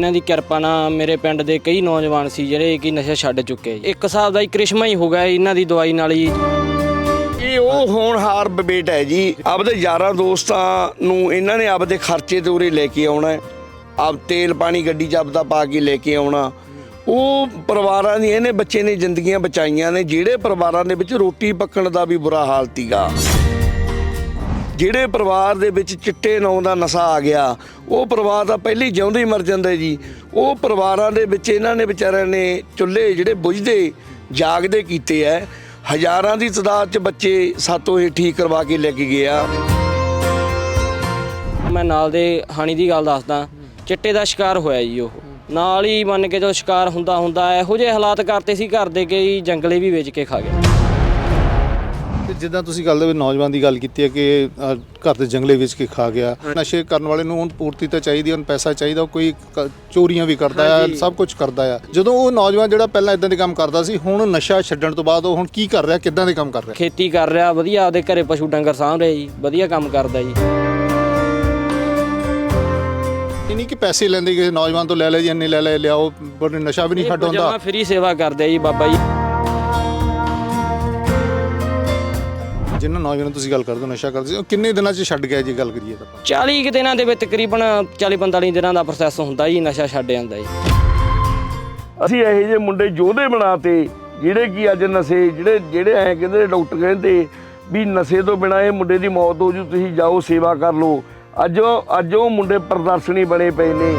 ਇਹਨਾਂ ਦੀ ਕਿਰਪਾ ਨਾਲ ਮੇਰੇ ਪਿੰਡ ਦੇ ਕਈ ਨੌਜਵਾਨ ਸੀ ਜਿਹੜੇ ਕਿ ਨਸ਼ਾ ਛੱਡ ਚੁੱਕੇ ਜੀ। ਇੱਕ ਹਿਸਾਬ ਦਾ ਹੀ ਕ੍ਰਿਸ਼ਮਾ ਹੀ ਹੋ ਗਿਆ ਇਹਨਾਂ ਦੀ ਦਵਾਈ ਨਾਲ ਹੀ। ਇਹ ਉਹ ਹੋਣਹਾਰ ਬੇਟ ਹੈ ਜੀ। ਆਪਦੇ ਯਾਰਾਂ ਦੋਸਤਾਂ ਨੂੰ ਇਹਨਾਂ ਨੇ ਆਪਦੇ ਖਰਚੇ ਤੇ ਉਰੇ ਲੈ ਕੇ ਆਉਣਾ ਹੈ। ਆਪ ਤੇਲ ਪਾਣੀ ਗੱਡੀ 'ਚ ਆਪਦਾ ਪਾ ਕੇ ਲੈ ਕੇ ਆਉਣਾ। ਉਹ ਪਰਿਵਾਰਾਂ ਦੀ, ਇਹਨੇ ਬੱਚੇ ਨੇ ਜ਼ਿੰਦਗੀਆਂ ਬਚਾਈਆਂ ਨੇ। ਜਿਹੜੇ ਪਰਿਵਾਰਾਂ ਦੇ ਵਿੱਚ ਰੋਟੀ ਪੱਕਣ ਦਾ ਵੀ ਬੁਰਾ ਹਾਲ ਸੀਗਾ। ਜਿਹੜੇ ਪਰਿਵਾਰ ਦੇ ਵਿੱਚ ਚਿੱਟੇ ਨਾਂ ਦਾ ਨਸ਼ਾ ਆ ਗਿਆ, ਉਹ ਪਰਿਵਾਰ ਤਾਂ ਪਹਿਲੇ ਜਿਉਂਦੇ ਹੀ ਮਰ ਜਾਂਦਾ ਜੀ। ਉਹ ਪਰਿਵਾਰਾਂ ਦੇ ਵਿੱਚ ਇਹਨਾਂ ਨੇ ਵਿਚਾਰਿਆਂ ਨੇ ਚੁੱਲ੍ਹੇ ਜਿਹੜੇ ਬੁਝਦੇ, ਜਾਗਦੇ ਕੀਤੇ ਐ। ਹਜ਼ਾਰਾਂ ਦੀ ਤਾਦਾਦ 'ਚ ਬੱਚੇ ਸਾਤੋਂ ਇਹ ਠੀਕ ਕਰਵਾ ਕੇ ਲੈ ਕੇ ਗਿਆ ਮੈਂ ਨਾਲ ਦੇ ਹਾਣੀ ਦੀ ਗੱਲ ਦੱਸਦਾ, ਚਿੱਟੇ ਦਾ ਸ਼ਿਕਾਰ ਹੋਇਆ ਜੀ ਉਹ। ਨਾਲ ਹੀ ਮੰਨ ਕੇ ਜਦੋਂ ਸ਼ਿਕਾਰ ਹੁੰਦਾ ਹੁੰਦਾ ਇਹੋ ਜਿਹੇ ਹਾਲਾਤ ਕਰਤੇ ਸੀ, ਘਰ ਦੇ ਕਿ ਜੰਗਲੇ ਵੀ ਵੇਚ ਕੇ ਖਾ ਗਿਆ ਜਿੱਦਾਂ ਤੁਸੀਂ ਗੱਲ ਦੇ ਨੌਜਵਾਨ ਦੀ ਗੱਲ ਕੀਤੀ ਹੈ ਕਿ ਘਰ ਦੇ ਜੰਗਲੇ ਵਿੱਚ ਕੇ ਖਾ ਗਿਆ। ਨਸ਼ੇ ਕਰਨ ਵਾਲੇ ਨੂੰ ਹੁਣ ਪੂਰਤੀ ਤਾਂ ਚਾਹੀਦੀ ਉਹਨੂੰ ਪੈਸਾ ਚਾਹੀਦਾ ਉਹ ਕੋਈ ਕ- ਚੋਰੀਆਂ ਵੀ ਕਰਦਾ ਹੈ ਸਭ ਕੁਝ ਕਰਦਾ ਹੈ। ਜਦੋਂ ਉਹ ਨੌਜਵਾਨ ਜਿਹੜਾ ਪਹਿਲਾਂ ਇਦਾਂ ਦੇ ਕੰਮ ਕਰਦਾ ਸੀ ਹੁਣ ਨਸ਼ਾ ਛੱਡਣ ਤੋਂ ਬਾਅਦ ਉਹ ਹੁਣ ਕੀ ਕਰ ਰਿਹਾ ਕਿੱਦਾਂ ਦੇ ਕੰਮ ਕਰ ਰਿਹਾ? ਖੇਤੀ ਕਰ ਰਿਹਾ ਵਧੀਆ ਆਪਦੇ ਘਰੇ ਪਸ਼ੂ ਡੰਗਰ ਸਾਂਭ ਰਿਹਾ ਜੀ ਵਧੀਆ ਕੰਮ ਕਰਦਾ ਜੀ। ਇਹ ਨਹੀਂ ਕਿ ਪੈਸੇ ਲੈਂਦੇ ਕਿਸੇ ਨੌਜਵਾਨ ਤੋਂ ਲੈ ਲੈ ਜੀ ਇੰਨੇ ਲੈ ਲੈ ਲਿਆਓ ਪਰ ਨਸ਼ਾ ਵੀ ਨਹੀਂ ਛੱਡ ਹੁੰਦਾ ਫ੍ਰੀ ਸੇਵਾ ਕਰਦੇ ਜੀ ਬਾਬਾ ਜੀ। ਜਿਨ੍ਹਾਂ ਨੌਜਵਾਨਾਂ ਤੁਸੀਂ ਗੱਲ ਕਰਦੇ ਹੋ ਨਸ਼ਾ ਕਰਦੇ ਸੀ ਉਹ ਕਿੰਨੇ ਦਿਨਾਂ 'ਚ ਛੱਡ ਗਿਆ ਜੀ ਗੱਲ ਕਰੀਏ ਤਾਂ ਆਪਾਂ? 40 ਕੁ ਦਿਨਾਂ ਦੇ ਵਿੱਚ ਤਕਰੀਬਨ 40 45 ਦਿਨਾਂ ਦਾ ਪ੍ਰੋਸੈਸ ਹੁੰਦਾ ਜੀ ਨਸ਼ਾ ਛੱਡ ਜਾਂਦਾ ਜੀ। ਅਸੀਂ ਇਹੋ ਜਿਹੇ ਮੁੰਡੇ ਯੋਧੇ ਬਣਾਤੇ ਜਿਹੜੇ ਕੀ ਅੱਜ ਨਸ਼ੇ ਜਿਹੜੇ ਜਿਹੜੇ ਐ ਕਹਿੰਦੇ ਡਾਕਟਰ ਕਹਿੰਦੇ ਵੀ ਨਸ਼ੇ ਤੋਂ ਬਿਨਾ ਇਹ ਮੁੰਡੇ ਦੀ ਮੌਤ ਹੋ ਜੂ ਤੁਸੀਂ ਜਾਓ ਸੇਵਾ ਕਰ ਲਓ। ਅੱਜ ਉਹ ਅੱਜ ਉਹ ਮੁੰਡੇ ਪ੍ਰਦਰਸ਼ਨੀ ਬਣੇ ਪਏ ਨੇ।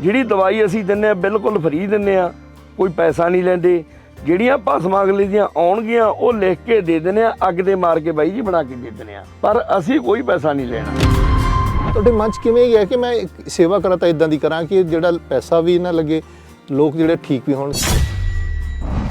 ਜਿਹੜੀ ਦਵਾਈ ਅਸੀਂ ਦਿੰਨੇ ਆ ਬਿਲਕੁਲ ਫ੍ਰੀ ਦਿੰਨੇ ਆ ਕੋਈ ਪੈਸਾ ਨਹੀਂ ਲੈਂਦੇ। ਜਿਹੜੀਆਂ ਭਸਮਾਂ ਅਗਲੇ ਦੀਆਂ ਆਉਣਗੀਆਂ ਉਹ ਲਿਖ ਕੇ ਦੇ ਦਿੰਨੇ ਆ ਅੱਗ ਦੇ ਮਾਰ ਕੇ ਬਾਈ ਜੀ ਬਣਾ ਕੇ ਦੇ ਦਿੰਨੇ ਆ ਪਰ ਅਸੀਂ ਕੋਈ ਪੈਸਾ ਨਹੀਂ ਲੈਣਾ। ਤੁਹਾਡੇ ਮਨ 'ਚ ਕਿਵੇਂ ਗਿਆ ਕਿ ਮੈਂ ਸੇਵਾ ਕਰਾਂ ਤਾਂ ਇਦਾਂ ਦੀ ਕਰਾਂ ਕਿ ਜਿਹੜਾ ਪੈਸਾ ਵੀ ਨਾ ਲੱਗੇ ਲੋਕ ਜਿਹੜੇ ਠੀਕ ਵੀ ਹੋਣ?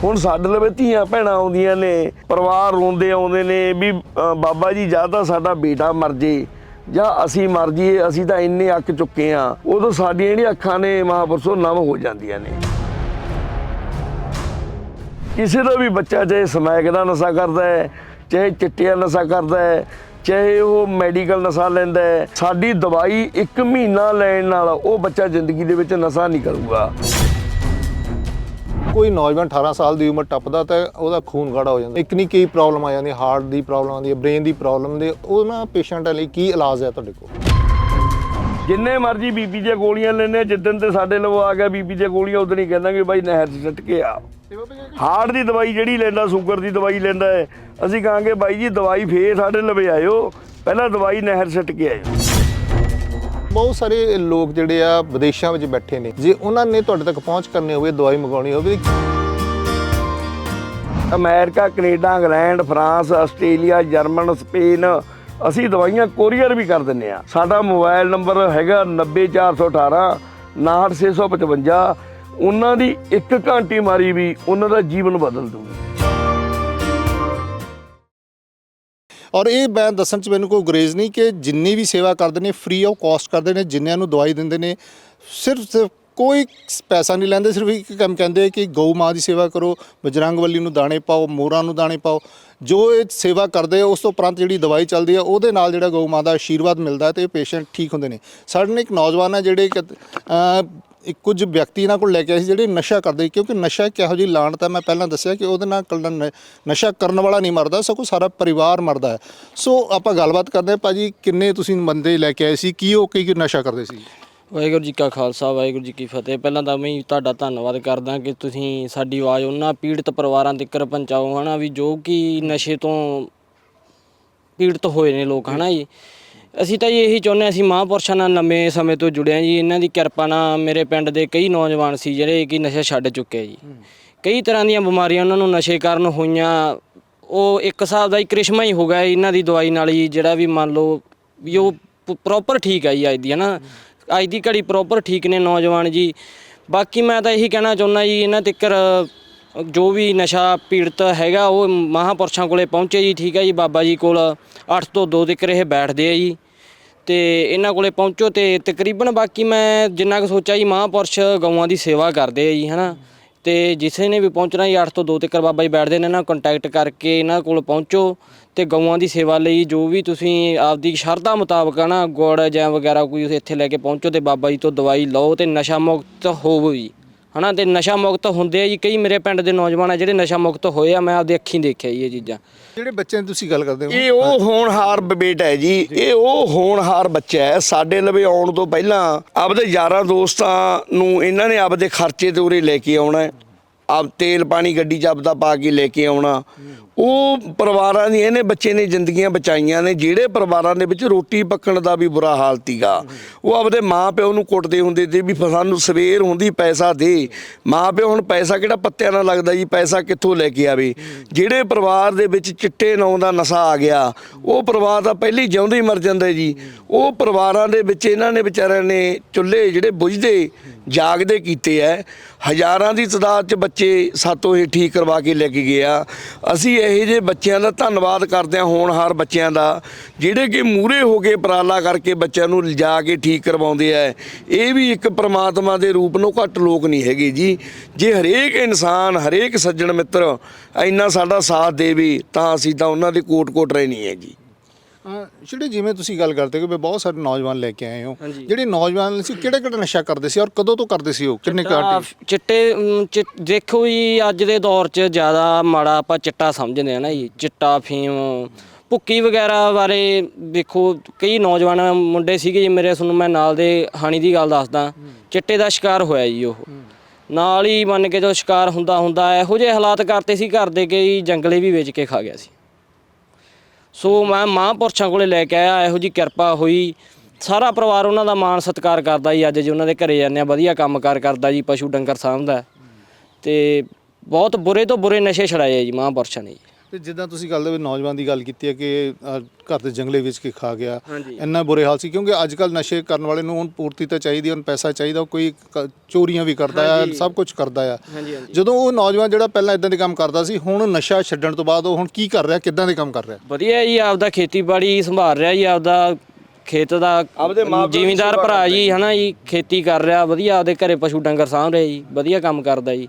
ਹੁਣ ਸਾਡੇ ਲਵੇ ਧੀਆਂ ਭੈਣਾਂ ਆਉਂਦੀਆਂ ਨੇ ਪਰਿਵਾਰ ਰੋਂਦੇ ਆਉਂਦੇ ਨੇ ਵੀ ਬਾਬਾ ਜੀ ਜਾਂ ਤਾਂ ਸਾਡਾ ਬੇਟਾ ਮਰ ਜੇ ਜਾਂ ਅਸੀਂ ਮਰ ਜਾਈਏ ਅਸੀਂ ਤਾਂ ਇੰਨੇ ਅੱਕ ਚੁੱਕੇ ਆ ਉਦੋਂ ਸਾਡੀਆਂ ਜਿਹੜੀਆਂ ਅੱਖਾਂ ਨੇ ਮਹਾਪੁਰਸ਼ੋ ਨਮ ਹੋ ਜਾਂਦੀਆਂ ਨੇ। ਕਿਸੇ ਦਾ ਵੀ ਬੱਚਾ ਚਾਹੇ ਸਮੈਕ ਦਾ ਨਸ਼ਾ ਕਰਦਾ ਹੈ, ਚਾਹੇ ਚਿੱਟਿਆ ਨਸ਼ਾ ਕਰਦਾ ਹੈ, ਚਾਹੇ ਉਹ ਮੈਡੀਕਲ ਨਸ਼ਾ ਲੈਂਦਾ ਹੈ, ਸਾਡੀ ਦਵਾਈ 1 ਮਹੀਨਾ ਲੈਣ ਨਾਲ ਉਹ ਬੱਚਾ ਜ਼ਿੰਦਗੀ ਦੇ ਵਿੱਚ ਨਸ਼ਾ ਨਹੀਂ ਕਰੂਗਾ। ਕੋਈ ਨੌਜਵਾਨ 18 ਸਾਲ ਦੀ ਉਮਰ ਟੱਪਦਾ ਤਾਂ ਉਹਦਾ ਖੂਨ ਗਾੜਾ ਹੋ ਜਾਂਦਾ। ਇੱਕ ਨਹੀਂ, ਕਈ ਪ੍ਰੋਬਲਮ ਆ ਜਾਂਦੀ ਹਾਰਟ ਦੀ ਪ੍ਰੋਬਲਮ ਆਉਂਦੀ ਹੈ ਬ੍ਰੇਨ ਦੀ ਪ੍ਰੋਬਲਮ ਦੇ, ਉਹਨਾਂ ਪੇਸ਼ੈਂਟਾਂ ਲਈ ਕੀ ਇਲਾਜ ਹੈ ਤੁਹਾਡੇ ਕੋਲ? ਜਿੰਨੇ ਮਰਜ਼ੀ ਬੀਪੀ ਦੀਆਂ ਗੋਲੀਆਂ ਲੈਣੇ ਜਿੱਦਣ ਤੇ ਸਾਡੇ ਲਵੋ ਆ ਗਿਆ ਬੀਪੀ ਦੀਆਂ ਗੋਲੀਆਂ ਉਦੋਂ ਹੀ ਕਹਿੰਦਾ ਕਿ ਬਾਈ ਨਹਿਰ 'ਚ ਸਿੱਟ ਕੇ ਆ। ਹਾਰਟ ਦੀ ਦਵਾਈ ਜਿਹੜੀ ਲੈਂਦਾ ਸ਼ੂਗਰ ਦੀ ਦਵਾਈ ਲੈਂਦਾ ਹੈ। ਅਸੀਂ ਕਹਾਂਗੇ ਬਾਈ ਜੀ ਦਵਾਈ ਫੇਰ ਸਾਡੇ ਲਵੇ ਆਇਓ। ਪਹਿਲਾਂ ਦਵਾਈ ਨਹਿਰ ਸਿੱਟ ਕੇ ਆਇਓ। ਬਹੁਤ ਸਾਰੇ ਲੋਕ ਜਿਹੜੇ ਆ ਵਿਦੇਸ਼ਾਂ ਵਿੱਚ ਬੈਠੇ ਨੇ। ਜੇ ਉਹਨਾਂ ਨੇ ਤੁਹਾਡੇ ਤੱਕ ਪਹੁੰਚ ਕਰਨੀ ਹੋਵੇ ਦਵਾਈ ਮੰਗਾਉਣੀ ਹੋਵੇ America Canada England France Australia German Spain ਅਸੀਂ ਦਵਾਈਆਂ ਕੋਰੀਅਰ ਵੀ ਕਰ ਦਿੰਨੇ ਆ ਸਾਡਾ ਮੋਬਾਈਲ ਨੰਬਰ ਹੈਗਾ 90418 69655 ਉਹਨਾਂ ਦੀ ਇੱਕ ਘੰਟੀ ਮਾਰੀ ਵੀ ਉਹਨਾਂ ਦਾ ਜੀਵਨ ਬਦਲ ਦੂਗੀ ਔਰ ਇਹ ਮੈਂ ਦੱਸਣ ਚ ਮੈਨੂੰ ਕੋਈ ਗੁਰੇਜ਼ ਨਹੀਂ ਕਿ ਜਿੰਨੀ ਵੀ ਸੇਵਾ ਕਰਦੇ ਨੇ ਫ੍ਰੀ ਆਫ ਕਾਸਟ ਕਰਦੇ ਨੇ, ਜਿੰਨਿਆਂ ਨੂੰ ਦਵਾਈ ਦਿੰਦੇ ਨੇ, ਸਿਰਫ ਸਿਰਫ ਕੋਈ ਪੈਸਾ ਨਹੀਂ ਲੈਂਦੇ, ਸਿਰਫ ਇੱਕ ਕੰਮ ਕਹਿੰਦੇ ਕਿ ਗਊ ਮਾਂ ਦੀ ਸੇਵਾ ਕਰੋ ਬਜਰੰਗਬਲੀ ਨੂੰ ਦਾਣੇ ਪਾਓ, ਮੋਰਾਂ ਨੂੰ ਦਾਣੇ ਪਾਓ। ਜੋ ਇਹ ਸੇਵਾ ਕਰਦੇ ਉਸ ਤੋਂ ਉਪਰੰਤ ਜਿਹੜੀ ਦਵਾਈ ਚੱਲਦੀ ਹੈ ਉਹਦੇ ਨਾਲ ਜਿਹੜਾ ਗਊ ਮਾਂ ਦਾ ਆਸ਼ੀਰਵਾਦ ਮਿਲਦਾ ਹੈ ਤੇ ਪੇਸ਼ੈਂਟ ਠੀਕ ਹੁੰਦੇ ਨੇ। ਸਾਡੇ ਨਾਲ ਇੱਕ ਨੌਜਵਾਨ ਹੈ ਜਿਹੜੇ ਕੁਝ ਵਿਅਕਤੀ ਇਹਨਾਂ ਕੋਲ ਲੈ ਕੇ ਆਏ ਸੀ, ਜਿਹੜੇ ਨਸ਼ਾ ਕਰਦੇ ਕਿਉਂਕਿ ਨਸ਼ਾ ਕਿਹੋ ਇਹੋ ਜਿਹੀ ਲਾਣਤ ਹੈ ਮੈਂ ਪਹਿਲਾਂ ਦੱਸਿਆ ਕਿ ਉਹਦੇ ਨਾਲ ਕੱਲਾ ਨ- ਨਸ਼ਾ ਕਰਨ ਵਾਲਾ ਨਹੀਂ ਮਰਦਾ, ਸਗੋਂ ਸਾਰਾ ਪਰਿਵਾਰ ਮਰਦਾ ਹੈ। ਸੋ ਆਪਾਂ ਗੱਲਬਾਤ ਕਰਦੇ ਹਾਂ, ਭਾਜੀ ਕਿੰਨੇ ਤੁਸੀਂ ਬੰਦੇ ਲੈ ਕੇ ਆਏ ਸੀ, ਕੀ ਉਹ ਕੀ ਨਸ਼ਾ ਕਰਦੇ ਸੀ? ਵਾਹਿਗੁਰੂ ਜੀ ਕਾ ਖਾਲਸਾ ਵਾਹਿਗੁਰੂ ਜੀ ਕੀ ਫਤਿਹ। ਪਹਿਲਾਂ ਤਾਂ ਮੈਂ ਤੁਹਾਡਾ ਧੰਨਵਾਦ ਕਰਦਾ ਕਿ ਤੁਸੀਂ ਸਾਡੀ ਆਵਾਜ਼ ਉਹਨਾਂ ਪੀੜਤ ਪਰਿਵਾਰਾਂ ਤੱਕ ਪਹੁੰਚਾਓ ਹਨਾ ਵੀ ਜੋ ਕਿ ਨਸ਼ੇ ਤੋਂ ਪੀੜਤ ਹੋਏ ਨੇ ਲੋਕ ਹਨਾ ਜੀ। ਅਸੀਂ ਤਾਂ ਜੀ ਇਹੀ ਚਾਹੁੰਦੇ ਹਾਂ, ਅਸੀਂ ਮਹਾਂਪੁਰਸ਼ਾਂ ਨਾਲ ਲੰਮੇ ਸਮੇਂ ਤੋਂ ਜੁੜੇ ਹਾਂ ਜੀ। ਇਹਨਾਂ ਦੀ ਕਿਰਪਾ ਨਾਲ ਮੇਰੇ ਪਿੰਡ ਦੇ ਕਈ ਨੌਜਵਾਨ ਸੀ ਜਿਹੜੇ ਕਿ ਨਸ਼ਾ ਛੱਡ ਚੁੱਕੇ ਜੀ। ਕਈ ਤਰ੍ਹਾਂ ਦੀਆਂ ਬਿਮਾਰੀਆਂ ਉਹਨਾਂ ਨੂੰ ਨਸ਼ੇ ਕਾਰਨ ਹੋਈਆਂ। ਉਹ ਇੱਕ ਹਿਸਾਬ ਦਾ ਹੀ ਕ੍ਰਿਸ਼ਮਾ ਹੀ ਹੋ ਗਿਆ ਇਹਨਾਂ ਦੀ ਦਵਾਈ ਨਾਲ ਹੀ ਜਿਹੜਾ ਵੀ ਮੰਨ ਲਓ ਵੀ ਉਹ ਪ੍ਰੋਪਰ ਠੀਕ ਆ ਜੀ ਅੱਜ ਦੀ ਹਨਾ। ਅੱਜ ਦੀ ਘੜੀ ਪ੍ਰੋਪਰ ਠੀਕ ਨੇ ਨੌਜਵਾਨ ਜੀ। ਬਾਕੀ ਮੈਂ ਤਾਂ ਇਹੀ ਕਹਿਣਾ ਚਾਹੁੰਦਾ ਜੀ, ਇਹਨਾਂ ਤੱਕਰ, ਜੋ ਵੀ ਨਸ਼ਾ ਪੀੜਤ ਹੈਗਾ, ਉਹ ਮਹਾਂਪੁਰਸ਼ਾਂ ਕੋਲੇ ਪਹੁੰਚੇ ਜੀ, ਠੀਕ ਹੈ ਜੀ, ਬਾਬਾ ਜੀ ਕੋਲ 8 ਤੋਂ 2 ਤੱਕ ਇਹ ਬੈਠਦੇ ਆ ਜੀ। ਤੇ ਇਹਨਾਂ ਕੋਲੇ ਪਹੁੰਚੋ ਤੇ ਤਕਰੀਬਨ ਬਾਕੀ ਮੈਂ ਜਿੰਨਾ ਕੁ ਸੋਚਿਆ ਜੀ, ਮਹਾਂਪੁਰਸ਼ ਗਊਆਂ ਦੀ ਸੇਵਾ ਕਰਦੇ ਆ ਜੀ, ਹਨਾ। ਤੇ ਜਿਸੇ ਨੇ ਵੀ ਪਹੁੰਚਣਾ ਜੀ 8 ਤੋਂ 2 ਤੱਕ ਬਾਬਾ ਜੀ ਬੈਠਦੇ ਨੇ ਇਹਨਾਂ ਕੰਟੈਕਟ ਕਰਕੇ ਇਹਨਾਂ ਕੋਲ ਪਹੁੰਚੋ ਤੇ ਗਊਆਂ ਦੀ ਸੇਵਾ ਲਈ ਜੋ ਵੀ ਤੁਸੀਂ ਆਪਦੀ ਸ਼ਰਧਾ ਮੁਤਾਬਕ ਹੈ ਨਾ ਗੁੜ ਜਾਂ ਵਗੈਰਾ ਕੋਈ ਇੱਥੇ ਲੈ ਕੇ ਪਹੁੰਚੋ ਤੇ ਬਾਬਾ ਜੀ ਤੋਂ ਦਵਾਈ ਲਓ ਤੇ ਨਸ਼ਾ ਮੁਕਤ ਹੋਵੋ ਜੀ। ਹਨਾ ਤੇ ਨਸ਼ਾ ਮੁਕਤ ਹੁੰਦੇ ਆ ਜੀ। ਕਈ ਮੇਰੇ ਪਿੰਡ ਦੇ ਨੌਜਵਾਨ ਆ ਜਿਹੜੇ ਨਸ਼ਾ ਮੁਕਤ ਹੋਏ ਆ ਮੈਂ ਆਪਦੀ ਅੱਖੀਂ ਦੇਖਿਆ ਜੀ ਇਹ ਚੀਜ਼ਾਂ। ਜਿਹੜੇ ਬੱਚਿਆਂ ਦੀ ਤੁਸੀਂ ਗੱਲ ਕਰਦੇ ਹੋ ਇਹ ਉਹ ਹੋਣਹਾਰ ਬੇਟਾ ਹੈ ਜੀ। ਇਹ ਉਹ ਹੋਣਹਾਰ ਬੱਚਾ ਹੈ। ਸਾਡੇ ਲਵੇ ਆਉਣ ਤੋਂ ਪਹਿਲਾਂ ਆਪਦੇ ਯਾਰਾਂ ਦੋਸਤਾਂ ਨੂੰ ਇਹਨਾਂ ਨੇ ਆਪਦੇ ਖਰਚੇ ਤੇ ਉਰੇ ਲੈ ਕੇ ਆਉਣਾ ਹੈ। ਆਪ ਤੇਲ ਪਾਣੀ ਗੱਡੀ 'ਚ ਆਪਦਾ ਪਾ ਕੇ ਲੈ ਕੇ ਆਉਣਾ। ਉਹ ਪਰਿਵਾਰਾਂ ਦੀ, ਇਹਨੇ ਬੱਚੇ ਨੇ ਜ਼ਿੰਦਗੀਆਂ ਬਚਾਈਆਂ ਨੇ, ਜਿਹੜੇ ਪਰਿਵਾਰਾਂ ਦੇ ਵਿੱਚ ਰੋਟੀ ਪੱਕਣ ਦਾ ਵੀ ਬੁਰਾ ਹਾਲ ਤੀਗਾ ਉਹ ਆਪਦੇ ਮਾਂ ਪਿਓ ਨੂੰ ਕੁੱਟਦੇ ਹੁੰਦੇ ਤੇ ਵੀ ਸਾਨੂੰ ਸਵੇਰ ਹੁੰਦੀ ਪੈਸਾ ਦੇ। ਮਾਂ ਪਿਓ ਹੁਣ ਪੈਸਾ ਕਿਹੜਾ ਪੱਤਿਆਂ ਨਾਲ ਲੱਗਦਾ ਜੀ, ਪੈਸਾ ਕਿੱਥੋਂ ਲੈ ਕੇ ਆਵੇ? ਜਿਹੜੇ ਪਰਿਵਾਰ ਦੇ ਵਿੱਚ ਚਿੱਟੇ ਨਾਂ ਦਾ ਨਸ਼ਾ ਆ ਗਿਆ, ਉਹ ਪਰਿਵਾਰ ਤਾਂ ਪਹਿਲੀ ਜਿਉਂਦੇ ਹੀ ਮਰ ਜਾਂਦਾ ਜੀ। ਉਹ ਪਰਿਵਾਰਾਂ ਦੇ ਵਿੱਚ ਇਹਨਾਂ ਨੇ ਵਿਚਾਰਿਆਂ ਨੇ ਚੁੱਲ੍ਹੇ ਜਿਹੜੇ ਬੁਝਦੇ ਜਾਗਦੇ ਕੀਤੇ ਐ। ਹਜ਼ਾਰਾਂ ਦੀ ਤਾਦਾਦ 'ਚ ਬੱਚੇ ਸਾਤੋਂ ਇਹ ਠੀਕ ਕਰਵਾ ਕੇ ਲੈ ਕੇ ਗਿਆ ਅਸੀਂ ਇਹੋ ਜਿਹੇ ਬੱਚਿਆਂ ਦਾ ਧੰਨਵਾਦ ਕਰਦੇ ਹਾਂ ਹੋਣਹਾਰ ਬੱਚਿਆਂ ਦਾ, ਜਿਹੜੇ ਕਿ ਮੂਰੇ ਹੋ ਕੇ ਉਪਰਾਲਾ ਕਰਕੇ ਬੱਚਿਆਂ ਨੂੰ ਲਿਜਾ ਕੇ ਠੀਕ ਕਰਵਾਉਂਦੇ ਐ। ਇਹ ਵੀ ਇੱਕ ਪ੍ਰਮਾਤਮਾ ਦੇ ਰੂਪ ਨੂੰ ਘੱਟ ਲੋਕ ਨਹੀਂ ਹੈਗੇ ਜੀ। ਜੇ ਹਰੇਕ ਇਨਸਾਨ, ਹਰੇਕ ਸੱਜਣ ਮਿੱਤਰ ਇੰਨਾ ਸਾਡਾ ਸਾਥ ਦੇਵੇ, ਤਾਂ ਅਸੀਂ ਤਾਂ ਉਹਨਾਂ ਦੇ ਕੋਟ-ਕੋਟ ਰਹਿਣੀ ਹੈ ਜੀ। ਜਿਹੜੇ ਜਿਵੇਂ ਤੁਸੀਂ ਗੱਲ ਕਰਦੇ ਕਿ ਬਹੁਤ ਸਾਰੇ ਨੌਜਵਾਨ ਲੈ ਕੇ ਆਏ ਹੋ। ਜਿਹੜੇ ਨੌਜਵਾਨ ਸੀ ਕਿਹੜੇ ਕਿਹੜੇ ਨਸ਼ਾ ਕਰਦੇ ਸੀ ਔਰ ਕਦੋਂ ਤੋਂ ਕਰਦੇ ਸੀ ਉਹ? ਕਿੰਨੇ ਕਾਟ ਚਿੱਟੇ ਦੇਖੋ ਜੀ ਅੱਜ ਦੇ ਦੌਰ 'ਚ ਜ਼ਿਆਦਾ ਮਾੜਾ ਆਪਾਂ ਚਿੱਟਾ ਸਮਝਦੇ ਆ ਨਾ ਜੀ ਚਿੱਟਾ ਫੀਮ ਭੁੱਕੀ ਵਗੈਰਾ ਬਾਰੇ ਦੇਖੋ ਕਈ ਨੌਜਵਾਨ ਮੁੰਡੇ ਸੀਗੇ ਜੀ ਮੇਰੇ ਤੁਹਾਨੂੰ ਮੈਂ ਨਾਲ ਦੇ ਹਾਣੀ ਦੀ ਗੱਲ ਦੱਸਦਾ ਚਿੱਟੇ ਦਾ ਸ਼ਿਕਾਰ ਹੋਇਆ ਜੀ ਉਹ। ਨਾਲ ਹੀ ਮੰਨ ਕੇ ਜੋ ਸ਼ਿਕਾਰ ਹੁੰਦਾ ਹੁੰਦਾ ਇਹੋ ਜਿਹੇ ਹਾਲਾਤ ਕਰਤੇ ਸੀ ਘਰ ਦੇ ਕਿ ਜੰਗਲੇ ਵੀ ਵੇਚ ਕੇ ਖਾ ਗਿਆ ਸੀ। ਸੋ ਮੈਂ ਮਹਾਂਪੁਰਸ਼ਾਂ ਕੋਲੇ ਲੈ ਕੇ ਆਇਆ, ਇਹੋ ਜੀ ਕਿਰਪਾ ਹੋਈ। ਸਾਰਾ ਪਰਿਵਾਰ ਉਹਨਾਂ ਦਾ ਮਾਣ ਸਤਿਕਾਰ ਕਰਦਾ ਜੀ, ਅੱਜ ਜੇ ਉਹਨਾਂ ਦੇ ਘਰੇ ਜਾਂਦੇ ਆ ਵਧੀਆ ਕੰਮਕਾਰ ਕਰਦਾ ਜੀ, ਪਸ਼ੂ ਡੰਗਰ ਸਾਂਭਦਾ। ਤੇ ਬਹੁਤ ਬੁਰੇ ਤੋਂ ਬੁਰੇ ਨਸ਼ੇ ਛੜਾਏ ਜੀ ਮਹਾਂਪੁਰਸ਼ਾਂ ਨੇ ਜੀ। ਤੇ ਜਿੱਦਾਂ ਤੁਸੀਂ ਗੱਲ ਦੇ ਨੌਜਵਾਨ ਦੀ ਗੱਲ ਕੀਤੀ ਹੈ ਕਿ ਅਹ, ਘਰ ਦੇ ਜੰਗਲੇ ਵਿੱਚ ਕੇ ਖਾ ਗਿਆ। ਹਾਂਜੀ। ਇੰਨਾ ਬੁਰੇ ਹਾਲ ਸੀ ਕਿਉਂਕਿ ਅੱਜ ਕੱਲ ਨਸ਼ੇ ਕਰਨ ਵਾਲੇ ਨੂੰ ਹੁਣ ਪੂਰਤੀ ਤਾਂ ਚਾਹੀਦੀ ਉਹਨੂੰ ਪੈਸਾ ਚਾਹੀਦਾ ਉਹ ਕੋਈ ਕ- ਚੋਰੀਆਂ ਵੀ ਕਰਦਾ ਹੈ ਸਭ ਕੁਝ ਕਰਦਾ ਆ। ਹਾਂਜੀ ਹਾਂਜੀ। ਜਦੋਂ ਉਹ ਨੌਜਵਾਨ ਜਿਹੜਾ ਪਹਿਲਾਂ ਇਦਾਂ ਦੇ ਕੰਮ ਕਰਦਾ ਸੀ ਹੁਣ ਨਸ਼ਾ ਛੱਡਣ ਤੋਂ ਬਾਅਦ ਉਹ ਹੁਣ ਕੀ ਕਰ ਰਿਹਾ ਕਿੱਦਾਂ ਦੇ ਕੰਮ ਕਰ ਰਿਹਾ? ਵਧੀਆ ਜੀ ਆਪਦਾ ਖੇਤੀਬਾੜੀ ਸੰਭਾਲ ਰਿਹਾ ਜੀ ਆਪਦਾ ਖੇਤ ਦਾ ਆਪਦੇ ਮਾਂ-ਪਿਓ ਦੀ ਜ਼ਿਮੀਂਦਾਰ ਭਰਾ ਜੀ। ਹਨਾ ਜੀ ਖੇਤੀ ਕਰ ਰਿਹਾ ਵਧੀਆ ਆਪਦੇ ਘਰੇ ਪਸ਼ੂ ਡੰਗਰ ਸਾਂਭ ਰਿਹਾ ਜੀ ਵਧੀਆ ਕੰਮ ਕਰਦਾ ਜੀ।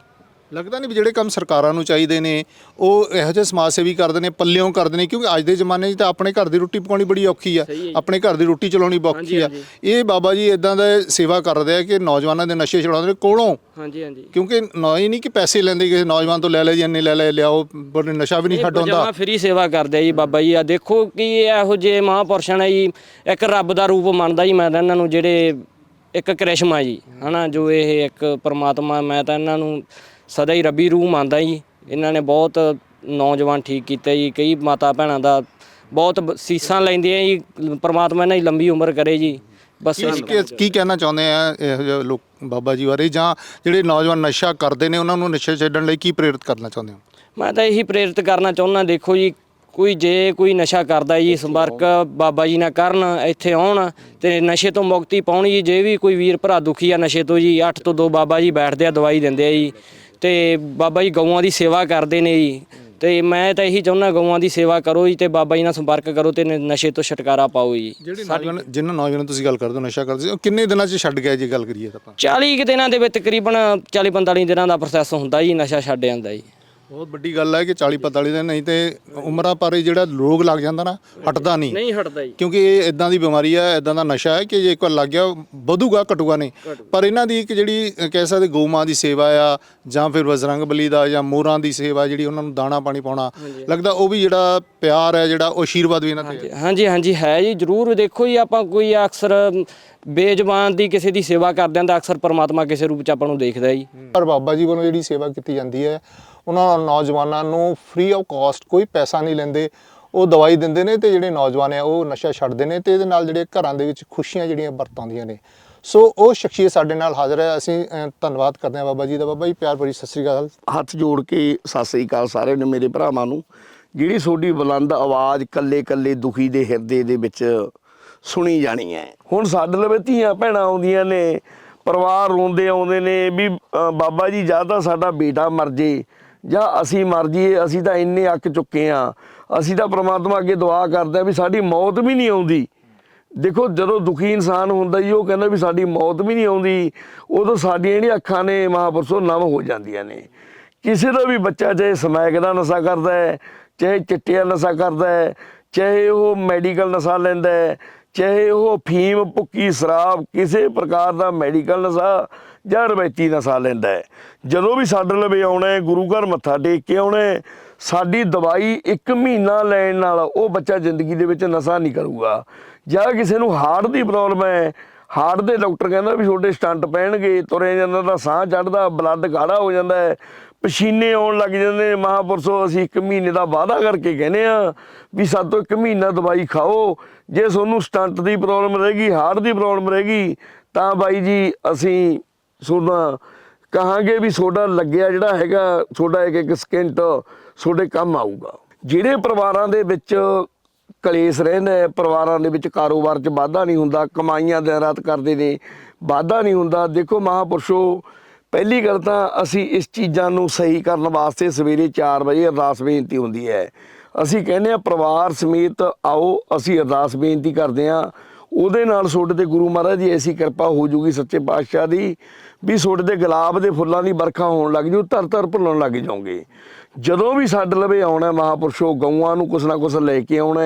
ਲੱਗਦਾ ਨਹੀਂ ਵੀ ਜਿਹੜੇ ਕੰਮ ਸਰਕਾਰਾਂ ਨੂੰ ਚਾਹੀਦੇ ਨੇ ਉਹ ਇਹੋ ਜਿਹੇ ਸਮਾਜ ਸੇਵੀ ਕਰਦੇ ਨੇ ਪੱਲਿਓਂ ਕਰਦੇ ਨੇ ਕਿਉਂਕਿ ਅੱਜ ਦੇ ਜ਼ਮਾਨੇ 'ਚ ਤਾਂ ਆਪਣੇ ਘਰ ਦੀ ਰੋਟੀ ਪਕਾਉਣੀ ਬੜੀ ਔਖੀ ਆ। ਆਪਣੇ ਘਰ ਦੀ ਰੋਟੀ ਚਲਾਉਣੀ ਔਖੀ ਆ। ਇਹ ਬਾਬਾ ਜੀ ਇਦਾਂ ਦਾ ਸੇਵਾ ਕਰਦੇ ਆ ਕਿ ਨੌਜਵਾਨਾਂ ਦੇ ਨਸ਼ੇ ਛੁਡਾਉਂਦੇ ਨੇ ਕੋਲੋਂ। ਹਾਂਜੀ ਹਾਂਜੀ। ਕਿਉਂਕਿ ਨਾ ਹੀ ਨਹੀਂ ਕਿ ਪੈਸੇ ਲੈਂਦੇ ਕਿਸੇ ਨੌਜਵਾਨ ਤੋਂ ਲੈ ਲੈ ਜੀ ਇੰਨੇ ਲੈ ਲੈ ਲਿਆਓ ਪਰ ਨਸ਼ਾ ਵੀ ਨਹੀਂ ਹਟ ਹੁੰਦਾ। ਜਮਾ ਫਰੀ ਸੇਵਾ ਕਰਦੇ ਆ ਜੀ ਬਾਬਾ ਜੀ। ਆ ਦੇਖੋ ਕਿ ਇਹੋ ਜਿਹੇ ਮਹਾਂਪੁਰਸ਼ਾਂ ਨੇ ਜੀ ਇੱਕ ਰੱਬ ਦਾ ਰੂਪ ਮੰਨਦਾ ਜੀ ਮੈਂ ਤਾਂ ਇਹਨਾਂ ਨੂੰ ਜਿਹੜੇ ਇੱਕ ਕ੍ਰਿਸ਼ਮਾ ਜੀ ਹਨਾ ਜੋ ਇਹ ਇੱਕ ਪ੍ਰਮਾਤਮਾ ਮੈਂ ਤਾਂ ਇਹਨਾਂ ਨੂੰ ਸਦਾ ਹੀ ਰੱਬੀ ਰੂਹ ਮੰਨਦਾ ਜੀ। ਇਹਨਾਂ ਨੇ ਬਹੁਤ ਨੌਜਵਾਨ ਠੀਕ ਕੀਤੇ ਜੀ। ਕਈ ਮਾਤਾ ਭੈਣਾਂ ਦਾ ਬਹੁਤ ਸੀਸਾਂ ਲੈਂਦੇ ਆ ਜੀ। ਪ੍ਰਮਾਤਮਾ ਇਹਨਾਂ ਦੀ ਲੰਬੀ ਉਮਰ ਕਰੇ ਜੀ। ਬਸ ਕੀ ਕਹਿਣਾ ਚਾਹੁੰਦੇ ਆ ਇਹੋ ਜਿਹੇ ਲੋਕ ਬਾਬਾ ਜੀ ਬਾਰੇ? ਜਾਂ ਜਿਹੜੇ ਨੌਜਵਾਨ ਨਸ਼ਾ ਕਰਦੇ ਨੇ ਉਹਨਾਂ ਨੂੰ ਨਸ਼ੇ ਛੱਡਣ ਲਈ ਕੀ ਪ੍ਰੇਰਿਤ ਕਰਨਾ ਚਾਹੁੰਦੇ ਹੋ? ਮੈਂ ਤਾਂ ਇਹੀ ਪ੍ਰੇਰਿਤ ਕਰਨਾ ਚਾਹੁੰਦਾ। ਦੇਖੋ ਜੀ ਕੋਈ ਜੇ ਕੋਈ ਨਸ਼ਾ ਕਰਦਾ ਜੀ ਸੰਪਰਕ ਬਾਬਾ ਜੀ ਨਾਲ ਕਰਨ ਇੱਥੇ ਆਉਣ ਤੇ ਨਸ਼ੇ ਤੋਂ ਮੁਕਤੀ ਪਾਉਣ ਜੀ ਜੇ ਵੀ ਕੋਈ ਵੀਰ ਭਰਾ ਦੁਖੀ ਆ ਨਸ਼ੇ ਤੋਂ ਜੀ 8 ਤੋਂ 2 ਬਾਬਾ ਜੀ ਬੈਠਦੇ ਆ ਦਵਾਈ ਦਿੰਦੇ ਆ ਜੀ ਤੇ ਬਾਬਾ ਜੀ ਗਊਆਂ ਦੀ ਸੇਵਾ ਕਰਦੇ ਨੇ ਜੀ ਤੇ ਮੈਂ ਤਾਂ ਇਹੀ ਚਾਹੁੰਦਾ ਗਊਆਂ ਦੀ ਸੇਵਾ ਕਰੋ ਜੀ ਤੇ ਬਾਬਾ ਜੀ ਨਾਲ ਸੰਪਰਕ ਕਰੋ ਤੇ ਨ- ਨਸ਼ੇ ਤੋਂ ਛੁਟਕਾਰਾ ਪਾਓ ਜੀ। ਜਿਹੜੇ ਨੌਜਵਾਨ ਜਿਨ੍ਹਾਂ ਨੌਜਵਾਨਾਂ ਤੁਸੀਂ ਗੱਲ ਕਰਦੇ ਹੋ ਨਸ਼ਾ ਕਰਦੇ ਸੀ ਉਹ ਕਿੰਨੇ ਦਿਨਾਂ 'ਚ ਛੱਡ ਗਿਆ ਜੀ ਗੱਲ ਕਰੀਏ ਤਾਂ ਆਪਾਂ? 40 ਕੁ ਦਿਨਾਂ ਦੇ ਵਿੱਚ ਤਕਰੀਬਨ 40 45 ਦਿਨਾਂ ਦਾ ਪ੍ਰੋਸੈਸ ਹੁੰਦਾ ਜੀ ਨਸ਼ਾ ਛੱਡ ਜਾਂਦਾ ਜੀ। ਬਹੁਤ ਵੱਡੀ ਗੱਲ ਹੈ ਕਿ 40 45 ਦਿਨ ਨਹੀਂ ਤੇ ਉਮਰਾਂ ਪਰ ਹੀ ਜਿਹੜਾ ਰੋਗ ਲੱਗ ਜਾਂਦਾ ਨਾ ਹਟਦਾ ਨਹੀਂ। ਨਹੀਂ ਹਟਦਾ ਜੀ। ਕਿਉਂਕਿ ਇਹ ਇਦਾਂ ਦੀ ਬਿਮਾਰੀ ਹੈ ਇਦਾਂ ਦਾ ਨਸ਼ਾ ਹੈ ਕਿ ਜੇ ਇੱਕ ਵਾਰ ਲੱਗ ਗਿਆ ਵਧੂਗਾ ਘਟੂਗਾ ਨਹੀਂ। ਪਰ ਇਹਨਾਂ ਦੀ ਇੱਕ ਜਿਹੜੀ ਕਹਿ ਸਕਦੇ ਗਊ ਮਾਂ ਦੀ ਸੇਵਾ ਆ ਜਾਂ ਫਿਰ ਬਜਰੰਗ ਬਲੀ ਦਾ ਜਾਂ ਮੋਰਾਂ ਦੀ ਸੇਵਾ ਜਿਹੜੀ ਉਹਨਾਂ ਨੂੰ ਦਾਣਾ ਪਾਣੀ ਪਾਉਣਾ ਲੱਗਦਾ ਉਹ ਵੀ ਜਿਹੜਾ ਪਿਆਰ ਹੈ ਜਿਹੜਾ ਉਹ ਆਸ਼ੀਰਵਾਦ ਵੀ ਇਹਨਾਂ ਤੇ ਹੈ। ਹਾਂਜੀ ਹਾਂਜੀ ਹੈ ਜੀ ਜਰੂਰ ਦੇਖੋ ਜੀ ਆਪਾਂ ਕੋਈ ਅਕਸਰ ਬੇਜ਼ਬਾਨ ਦੀ ਕਿਸੇ ਦੀ ਸੇਵਾ ਕਰਦੇ ਆਂ ਤਾਂ ਅਕਸਰ ਪਰਮਾਤਮਾ ਕਿਸੇ ਰੂਪ ਚ ਆਪਾਂ ਨੂੰ ਦੇਖਦਾ ਜੀ। ਪਰ ਬਾਬਾ ਜੀ ਵੱਲੋਂ ਜਿਹੜੀ ਸੇਵਾ ਕੀਤੀ ਜਾਂਦੀ ਹੈ ਉਹਨਾਂ ਨੌਜਵਾਨਾਂ ਨੂੰ ਫ੍ਰੀ ਆਫ ਕਾਸਟ ਕੋਈ ਪੈਸਾ ਨਹੀਂ ਲੈਂਦੇ। ਉਹ ਦਵਾਈ ਦਿੰਦੇ ਨੇ ਤੇ ਜਿਹੜੇ ਨੌਜਵਾਨ ਆ, ਉਹ ਨਸ਼ਾ ਛੱਡਦੇ ਨੇ ਤੇ ਇਹਦੇ ਨਾਲ ਜਿਹੜੇ ਘਰਾਂ ਦੇ ਵਿੱਚ ਖੁਸ਼ੀਆਂ ਜਿਹੜੀਆਂ ਵਰਤਾਉਂਦੀਆਂ ਨੇ। ਸੋ ਉਹ ਸ਼ਖਸੀਅਤ ਸਾਡੇ ਨਾਲ ਹਾਜ਼ਰ ਹੈ। ਅਸੀਂ ਧੰਨਵਾਦ ਕਰਦੇ ਹਾਂ ਬਾਬਾ ਜੀ ਦਾ। ਬਾਬਾ ਜੀ, ਪਿਆਰ ਭਰੀ ਸਤਿ ਸ੍ਰੀ ਅਕਾਲ। ਹੱਥ ਜੋੜ ਕੇ ਸਤਿ ਸ੍ਰੀ ਅਕਾਲ ਸਾਰਿਆਂ ਨੂੰ, ਮੇਰੇ ਭਰਾਵਾਂ ਨੂੰ। ਜਿਹੜੀ ਤੁਹਾਡੀ ਬੁਲੰਦ ਆਵਾਜ਼ ਕੱਲੇ ਕੱਲੇ ਦੁਖੀ ਦੇ ਹਿਰਦੇ ਦੇ ਵਿੱਚ ਸੁਣੀ ਜਾਣੀ ਹੈ। ਹੁਣ ਸਾਡੇ ਲਵੇ ਧੀਆਂ ਭੈਣਾਂ ਆਉਂਦੀਆਂ ਨੇ, ਪਰਿਵਾਰ ਰੋਂਦੇ ਆਉਂਦੇ ਨੇ ਵੀ ਬਾਬਾ ਜੀ, ਜਾਂ ਤਾਂ ਸਾਡਾ ਬੇਟਾ ਮਰ ਜੇ ਜਾਂ ਅਸੀਂ ਮਰ ਜਾਈਏ, ਅਸੀਂ ਤਾਂ ਇੰਨੇ ਅੱਕ ਚੁੱਕੇ ਆ ਅਸੀਂ ਤਾਂ ਪ੍ਰਮਾਤਮਾ ਅੱਗੇ ਦੁਆ ਕਰਦੇ ਆ ਵੀ ਸਾਡੀ ਮੌਤ ਵੀ ਨਹੀਂ ਆਉਂਦੀ। ਦੇਖੋ, ਜਦੋਂ ਦੁਖੀ ਇਨਸਾਨ ਹੁੰਦਾ ਜੀ, ਉਹ ਕਹਿੰਦਾ ਵੀ ਸਾਡੀ ਮੌਤ ਵੀ ਨਹੀਂ ਆਉਂਦੀ। ਉਦੋਂ ਸਾਡੀਆਂ ਜਿਹੜੀਆਂ ਅੱਖਾਂ ਨੇ ਮਹਾਂਪੁਰਸ਼ੋ ਨਮ ਹੋ ਜਾਂਦੀਆਂ ਨੇ। ਕਿਸੇ ਦਾ ਵੀ ਬੱਚਾ ਚਾਹੇ ਸਮੈਕ ਦਾ ਨਸ਼ਾ ਕਰਦਾ ਹੈ, ਚਾਹੇ ਦਾ ਨਸ਼ਾ ਕਰਦਾ ਹੈ, ਚਾਹੇ ਉਹ ਮੈਡੀਕਲ ਨਸ਼ਾ ਲੈਂਦਾ ਹੈ ਚਾਹੇ ਉਹ ਫੀਮ ਭੁੱਕੀ, ਸ਼ਰਾਬ ਕਿਸੇ ਪ੍ਰਕਾਰ ਦਾ ਮੈਡੀਕਲ ਨਸ਼ਾ ਜਾਂ ਰਵਾਇਤੀ ਨਸ਼ਾ ਲੈਂਦਾ ਹੈ। ਜਦੋਂ ਵੀ ਸਾਡੇ ਲਵੇ ਆਉਣਾ ਹੈ, ਗੁਰੂ ਘਰ ਮੱਥਾ ਟੇਕ ਕੇ ਆਉਣਾ ਹੈ, ਸਾਡੀ ਦਵਾਈ 1 ਮਹੀਨਾ ਲੈਣ ਨਾਲ ਉਹ ਬੱਚਾ ਜ਼ਿੰਦਗੀ ਦੇ ਵਿੱਚ ਨਸ਼ਾ ਨਹੀਂ ਕਰੂਗਾ। ਜਾਂ ਕਿਸੇ ਨੂੰ ਹਾਰਟ ਦੀ ਪ੍ਰੋਬਲਮ ਹੈ, ਹਾਰਟ ਦੇ ਡਾਕਟਰ ਕਹਿੰਦਾ ਵੀ ਤੁਹਾਡੇ ਸਟੰਟ ਪੈਣਗੇ ਤੁਰੇ ਜਾਂਦਾ ਤਾਂ ਸਾਹ ਚੜਦਾ ਬਲੱਡ ਗਾੜਾ ਹੋ ਜਾਂਦਾ ਹੈ। ਪਸੀਨੇ ਆਉਣ ਲੱਗ ਜਾਂਦੇ ਨੇ। ਮਹਾਂਪੁਰਸ਼ੋ, ਅਸੀਂ ਇੱਕ ਮਹੀਨੇ ਦਾ ਵਾਅਦਾ ਕਰਕੇ ਕਹਿੰਦੇ ਆ ਵੀ ਸਾਤੋਂ ਇੱਕ ਮਹੀਨਾ ਦਵਾਈ ਖਾਓ। ਜੇ ਤੁਹਾਨੂੰ ਸਟੰਟ ਦੀ ਪ੍ਰੋਬਲਮ ਰਹੇਗੀ, ਹਾਰਟ ਦੀ ਪ੍ਰੋਬਲਮ ਰਹੇਗੀ, ਤਾਂ ਬਾਈ ਜੀ ਅਸੀਂ ਤੁਹਾਡਾ ਕਹਾਂਗੇ ਵੀ ਤੁਹਾਡਾ ਲੱਗਿਆ ਜਿਹੜਾ ਹੈਗਾ, ਤੁਹਾਡਾ ਇੱਕ ਇੱਕ ਸਕਿੰਟ ਤੁਹਾਡੇ ਕੰਮ ਆਊਗਾ। ਜਿਹੜੇ ਪਰਿਵਾਰਾਂ ਦੇ ਵਿੱਚ ਕਲੇਸ਼ ਰਹਿੰਦਾ ਪਰਿਵਾਰਾਂ ਦੇ ਵਿੱਚ ਕਾਰੋਬਾਰ 'ਚ ਵਾਧਾ ਨਹੀਂ ਹੁੰਦਾ, ਕਮਾਈਆਂ ਦਿਨ ਰਾਤ ਕਰਦੇ ਨੇ, ਵਾਧਾ ਨਹੀਂ ਹੁੰਦਾ। ਦੇਖੋ ਮਹਾਂਪੁਰਸ਼ੋ ਪਹਿਲੀ ਗੱਲ ਤਾਂ ਅਸੀਂ ਇਸ ਚੀਜ਼ਾਂ ਨੂੰ ਸਹੀ ਕਰਨ ਵਾਸਤੇ ਸਵੇਰੇ 4 ਵਜੇ ਅਰਦਾਸ ਬੇਨਤੀ ਹੁੰਦੀ ਹੈ। ਅਸੀਂ ਕਹਿੰਦੇ ਆ ਪਰਿਵਾਰ ਸਮੇਤ ਆਓ, ਅਸੀਂ ਅਰਦਾਸ ਬੇਨਤੀ ਕਰਦੇ ਆ ਉਹਦੇ ਨਾਲ ਤੁਹਾਡੇ ਤੇ ਗੁਰੂ ਮਹਾਰਾਜ ਦੀ ਐਸੀ ਕਿਰਪਾ ਹੋ ਜੂਗੀ ਸੱਚੇ ਪਾਤਸ਼ਾਹ ਦੀ, ਵੀ ਤੁਹਾਡੇ ਤੇ ਗੁਲਾਬ ਦੇ ਫੁੱਲਾਂ ਦੀ ਵਰਖਾ ਹੋਣ ਲੱਗ ਜੂ, ਧਰ ਧਰ ਭੁੱਲਣ ਲੱਗ ਜਾਓਗੇ। ਜਦੋਂ ਵੀ ਸਾਡੇ ਲਵੇ ਆਉਣਾ ਹੈ, ਮਹਾਪੁਰਸ਼ੋ ਗਊਆਂ ਨੂੰ ਕੁਛ ਨਾ ਕੁਛ ਲੈ ਕੇ ਆਉਣਾ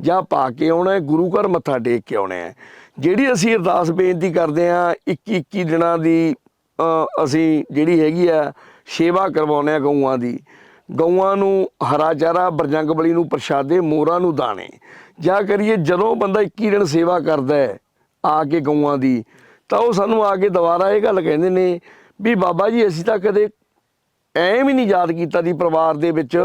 ਜਾਂ ਪਾ ਕੇ ਆਉਣਾ ਗੁਰੂ ਘਰ ਮੱਥਾ ਟੇਕ ਕੇ ਆਉਣਾ ਹੈ। ਜਿਹੜੀ ਅਸੀਂ ਅਰਦਾਸ ਬੇਨਤੀ ਕਰਦੇ ਆ 21 21 ਦਿਨਾਂ ਦੀ ਅਸੀਂ ਜਿਹੜੀ ਹੈਗੀ ਆ, ਸੇਵਾ ਕਰਵਾਉਂਦੇ ਆ ਗਊਆਂ ਦੀ। ਗਊਆਂ ਨੂੰ ਹਰਾ ਚਾਰਾ, ਬਰਜੰਗ ਬਲੀ ਨੂੰ ਪ੍ਰਸ਼ਾਦੇ, ਮੋਰਾਂ ਨੂੰ ਦਾਣੇ। ਜਾਂ ਕਰੀਏ ਜਦੋਂ ਬੰਦਾ 21 ਦਿਨ ਸੇਵਾ ਕਰਦਾ ਹੈ ਆ ਕੇ ਗਊਆਂ ਦੀ, ਤਾਂ ਉਹ ਸਾਨੂੰ ਆ ਕੇ ਦੁਬਾਰਾ ਇਹ ਗੱਲ ਕਹਿੰਦੇ ਨੇ ਵੀ ਬਾਬਾ ਜੀ, ਅਸੀਂ ਤਾਂ ਕਦੇ ਐਂ ਵੀ ਨਹੀਂ ਯਾਦ ਕੀਤਾ ਦੀ ਪਰਿਵਾਰ ਦੇ ਵਿੱਚ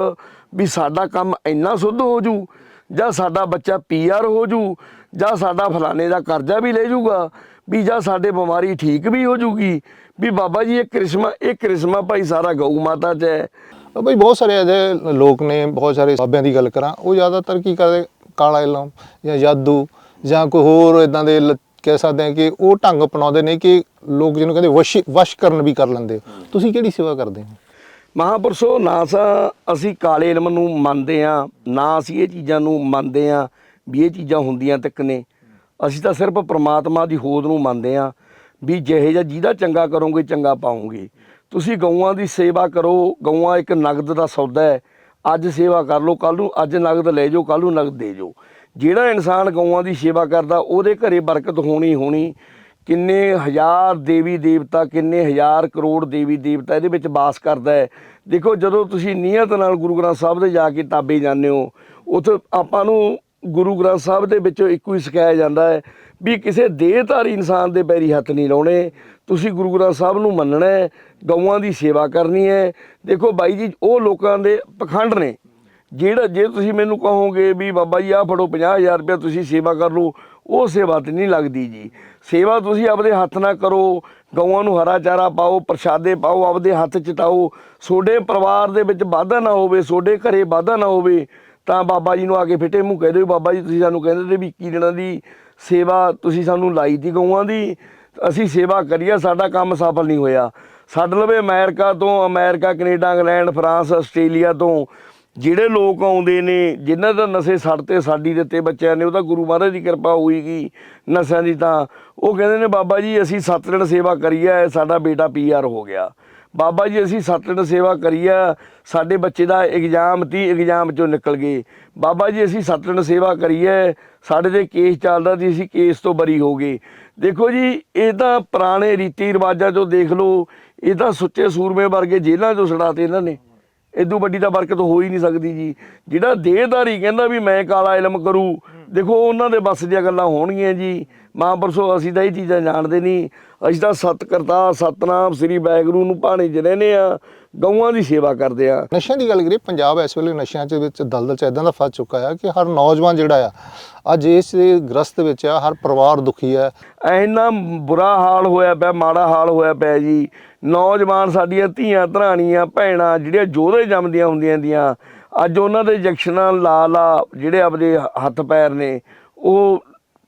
ਵੀ ਸਾਡਾ ਕੰਮ ਇੰਨਾ ਸੁੱਧ ਹੋ ਜੂ, ਜਾਂ ਸਾਡਾ ਬੱਚਾ ਪੀਆਰ ਹੋ ਜੂ, ਜਾਂ ਸਾਡਾ ਫਲਾਣੇ ਦਾ ਕਰਜ਼ਾ ਵੀ ਲੈ ਜੂਗਾ। ਵੀ ਜਾਂ ਸਾਡੇ ਬਿਮਾਰੀ ਠੀਕ ਵੀ ਹੋ ਜੂਗੀ ਵੀ ਬਾਬਾ ਜੀ ਇਹ ਕ੍ਰਿਸ਼ਮਾ ਇਹ ਕ੍ਰਿਸ਼ਮਾ ਭਾਈ ਸਾਰਾ ਗਊ ਮਾਤਾ 'ਚ ਹੈ। ਬਈ ਬਹੁਤ ਸਾਰੇ ਅਜੇ ਲੋਕ ਨੇ ਬਹੁਤ ਸਾਰੇ ਬਾਬਿਆਂ ਦੀ ਗੱਲ ਕਰਾਂ ਉਹ ਜ਼ਿਆਦਾਤਰ ਕੀ ਕਰਦੇ ਕਾਲਾ ਇਲਮ ਜਾਂ ਜਾਦੂ ਜਾਂ ਕੋਈ ਹੋਰ ਇਦਾਂ ਦੇ ਕਹਿ ਸਕਦੇ ਹਾਂ ਕਿ ਉਹ ਢੰਗ ਅਪਣਾਉਂਦੇ ਨੇ ਕਿ ਲੋਕ ਜਿਹਨੂੰ ਕਹਿੰਦੇ ਵਸ਼ ਕਰਨ ਵੀ ਕਰ ਲੈਂਦੇ। ਤੁਸੀਂ ਕਿਹੜੀ ਸੇਵਾ ਕਰਦੇ ਹੋ? ਮਹਾਂਪੁਰਸ਼ੋ ਨਾ ਸਾ ਅਸੀਂ ਕਾਲੇ ਇਲਮ ਨੂੰ ਮੰਨਦੇ ਆ ਨਾ ਅਸੀਂ ਇਹ ਚੀਜ਼ਾਂ ਨੂੰ ਮੰਨਦੇ ਆ ਵੀ ਇਹ ਚੀਜ਼ਾਂ ਹੁੰਦੀਆਂ ਤੱਕ ਨੇ। ਅਸੀਂ ਤਾਂ ਸਿਰਫ ਪ੍ਰਮਾਤਮਾ ਦੀ ਹੋਦ ਨੂੰ ਮੰਨਦੇ ਆ ਵੀ ਜਿਹੇ ਜਿਹਾ ਜਿਹਦਾ ਚੰਗਾ ਕਰੋਗੇ, ਚੰਗਾ ਪਾਓਗੇ। ਤੁਸੀਂ ਗਊਆਂ ਦੀ ਸੇਵਾ ਕਰੋ, ਗਊਆਂ ਇੱਕ ਨਗਦ ਦਾ ਸੌਦਾ ਹੈ। ਅੱਜ ਸੇਵਾ ਕਰ ਲਓ ਕੱਲ ਨੂੰ ਅੱਜ ਨਗਦ ਲੈ ਜਾਓ ਕੱਲ ਨੂੰ ਨਗਦ ਦੇ ਜਾਓ। ਜਿਹੜਾ ਇਨਸਾਨ ਗਊਆਂ ਦੀ ਸੇਵਾ ਕਰਦਾ, ਉਹਦੇ ਘਰੇ ਬਰਕਤ ਹੋਣੀ ਹੋਣੀ, ਕਿੰਨੇ ਹਜ਼ਾਰ ਦੇਵੀ ਦੇਵਤਾ, ਕਿੰਨੇ ਹਜ਼ਾਰ ਕਰੋੜ ਦੇਵੀ ਦੇਵਤਾ ਇਹਦੇ ਵਿੱਚ ਵਾਸ ਕਰਦਾ ਹੈ। ਦੇਖੋ, ਜਦੋਂ ਤੁਸੀਂ ਨੀਅਤ ਨਾਲ ਗੁਰੂ ਗ੍ਰੰਥ ਸਾਹਿਬ ਦੇ ਜਾ ਕੇ ਤਾਬੇ ਜਾਂਦੇ ਹੋ, ਉੱਥੇ ਆਪਾਂ ਨੂੰ ਗੁਰੂ ਗ੍ਰੰਥ ਸਾਹਿਬ ਦੇ ਵਿੱਚੋਂ ਇੱਕੋ ਹੀ ਸਿਖਾਇਆ ਜਾਂਦਾ ਹੈ ਵੀ ਕਿਸੇ ਦੇਹਧਾਰੀ ਇਨਸਾਨ ਦੇ ਪੈਰੀ ਹੱਥ ਨਹੀਂ ਲਾਉਣੇ। ਤੁਸੀਂ ਗੁਰੂ ਗ੍ਰੰਥ ਸਾਹਿਬ ਨੂੰ ਮੰਨਣਾ ਹੈ, ਗਊਆਂ ਦੀ ਸੇਵਾ ਕਰਨੀ ਹੈ। ਦੇਖੋ ਬਾਈ ਜੀ, ਉਹ ਲੋਕਾਂ ਦੇ ਪਖੰਡ ਨੇ। ਜਿਹੜਾ, ਜੇ ਤੁਸੀਂ ਮੈਨੂੰ ਕਹੋਗੇ ਵੀ ਬਾਬਾ ਜੀ, ਆਹ ਫੜੋ 50000 ਰੁਪਏ ਤੁਸੀਂ ਸੇਵਾ ਕਰ ਲਓ, ਉਹ ਸੇਵਾ ਤੇ ਨਹੀਂ ਲੱਗਦੀ ਜੀ। ਸੇਵਾ ਤੁਸੀਂ ਆਪਦੇ ਹੱਥ ਨਾਲ ਕਰੋ, ਗਊਆਂ ਨੂੰ ਹਰਾ ਚਾਰਾ ਪਾਓ, ਪ੍ਰਸ਼ਾਦੇ ਪਾਓ, ਆਪਦੇ ਹੱਥ ਚਟਾਓ ਤੁਹਾਡੇ ਪਰਿਵਾਰ ਦੇ ਵਿੱਚ ਵਾਧਾ ਨਾ ਹੋਵੇ, ਤੁਹਾਡੇ ਘਰੇ ਵਾਧਾ ਨਾ ਹੋਵੇ ਤਾਂ ਬਾਬਾ ਜੀ ਨੂੰ ਆ ਕੇ ਫਿੱਟੇ ਮੂੰਹ ਕਹਿ ਦਿਓ ਬਾਬਾ ਜੀ, ਤੁਸੀਂ ਸਾਨੂੰ ਕਹਿੰਦੇ ਤੇ ਵੀ 21 ਦਿਨਾਂ ਦੀ ਸੇਵਾ ਤੁਸੀਂ ਸਾਨੂੰ ਲਾਈ ਦੀ ਗਊਆਂ ਦੀ। ਅਸੀਂ ਸੇਵਾ ਕਰੀਏ ਸਾਡਾ ਕੰਮ ਸਫਲ ਨਹੀਂ ਹੋਇਆ। ਸਾਡੇ ਲਵੇ ਅਮਰੀਕਾ ਤੋਂ, America, Canada, England, France, Australia ਤੋਂ ਜਿਹੜੇ ਲੋਕ ਆਉਂਦੇ ਨੇ, ਜਿਨ੍ਹਾਂ ਦਾ ਨਸ਼ੇ ਸੜ ਤੇ ਸਾਡੀ ਦਿੱਤੇ ਬੱਚਿਆਂ ਨੇ ਉਹਦਾ ਗੁਰੂ ਮਹਾਰਾਜ ਦੀ ਕਿਰਪਾ ਹੋਈਗੀ ਨਸ਼ਿਆਂ ਦੀ ਤਾਂ। ਉਹ ਕਹਿੰਦੇ ਨੇ, ਬਾਬਾ ਜੀ, ਅਸੀਂ ਸੱਤ ਦਿਨ ਸੇਵਾ ਕਰੀ ਹੈ ਸਾਡਾ ਬੇਟਾ ਪੀਆਰ ਹੋ ਗਿਆ। ਬਾਬਾ ਜੀ, ਅਸੀਂ ਸੱਤ ਸੇਵਾ ਕਰੀ ਆ। ਸਾਡੇ ਬੱਚੇ ਦਾ ਐਗਜ਼ਾਮ ਤੀ ਐਗਜ਼ਾਮ ਚੋਂ ਨਿਕਲ ਗਏ। ਬਾਬਾ ਜੀ, ਅਸੀਂ ਸੱਤ ਸੇਵਾ ਕਰੀ ਹੈ ਸਾਡੇ ਤੇ ਕੇਸ ਚੱਲਦਾ ਸੀ, ਅਸੀਂ ਕੇਸ ਤੋਂ ਬਰੀ ਹੋ ਗਏ। ਦੇਖੋ ਜੀ, ਇਹ ਤਾਂ ਪੁਰਾਣੇ ਰੀਤੀ ਰਿਵਾਜਾਂ ਚੋਂ ਦੇਖ ਲਓ। ਇਹ ਤਾਂ ਸੁੱਚੇ ਸੂਰਮੇ ਵਰਗੇ ਜੇਲ੍ਹਾਂ ਚੋਂ ਛਡਾਤੇ ਇਹਨਾਂ ਨੇ। ਇਦੋਂ ਵੱਡੀ ਤਾਂ ਬਰਕਤ ਹੋ ਹੀ ਨਹੀਂ ਸਕਦੀ ਜੀ। ਜਿਹੜਾ ਦੇਹਧਾਰੀ ਕਹਿੰਦਾ ਵੀ ਮੈਂ ਕਾਲਾ ਇਲਮ ਕਰੂ। ਦੇਖੋ, ਉਹਨਾਂ ਦੇ ਬਸ ਦੀਆਂ ਗੱਲਾਂ ਹੋਣਗੀਆਂ ਜੀ। ਮਹਾਂਪੁਰਸ਼ੋ ਅਸੀਂ ਤਾਂ ਇਹ ਚੀਜ਼ਾਂ ਜਾਣਦੇ ਨਹੀਂ। ਅਸੀਂ ਤਾਂ ਸਤ ਕਰਤਾ ਸਤਨਾਮ ਸ੍ਰੀ ਵਾਹਿਗੁਰੂ ਨੂੰ ਭਾਣੇ ਚ ਰਹਿੰਦੇ ਆ ਗਊਆਂ ਦੀ ਸੇਵਾ ਕਰਦੇ ਆ ਨਸ਼ਿਆਂ ਦੀ ਗੱਲ ਕਰੀਏ ਪੰਜਾਬ ਇਸ ਵੇਲੇ ਨਸ਼ਿਆਂ ਦੇ ਵਿੱਚ ਦਲਦਲ ਚ ਇਦਾਂ ਦਾ ਫਸ ਚੁੱਕਾ ਆ ਕਿ ਹਰ ਨੌਜਵਾਨ ਜਿਹੜਾ ਆ ਅੱਜ ਇਸ ਗ੍ਰਸਤ ਵਿੱਚ ਆ ਹਰ ਪਰਿਵਾਰ ਦੁਖੀ ਆ। ਇੰਨਾ ਬੁਰਾ ਹਾਲ ਹੋਇਆ ਪਿਆ ਮਾੜਾ ਹਾਲ ਹੋਇਆ ਪਿਆ ਜੀ। ਨੌਜਵਾਨ ਸਾਡੀਆਂ ਧੀਆਂ ਧਰਾਣੀਆਂ ਭੈਣਾਂ ਜਿਹੜੀਆਂ ਜੋਧੇ ਜੰਮਦੀਆਂ ਹੁੰਦੀਆਂ ਦੀਆਂ ਅੱਜ ਉਹਨਾਂ ਦੇ ਇੰਜੈਕਸ਼ਨਾਂ ਲਾ ਲਾ ਜਿਹੜੇ ਆਪਦੇ ਹੱਥ ਪੈਰ ਨੇ ਉਹ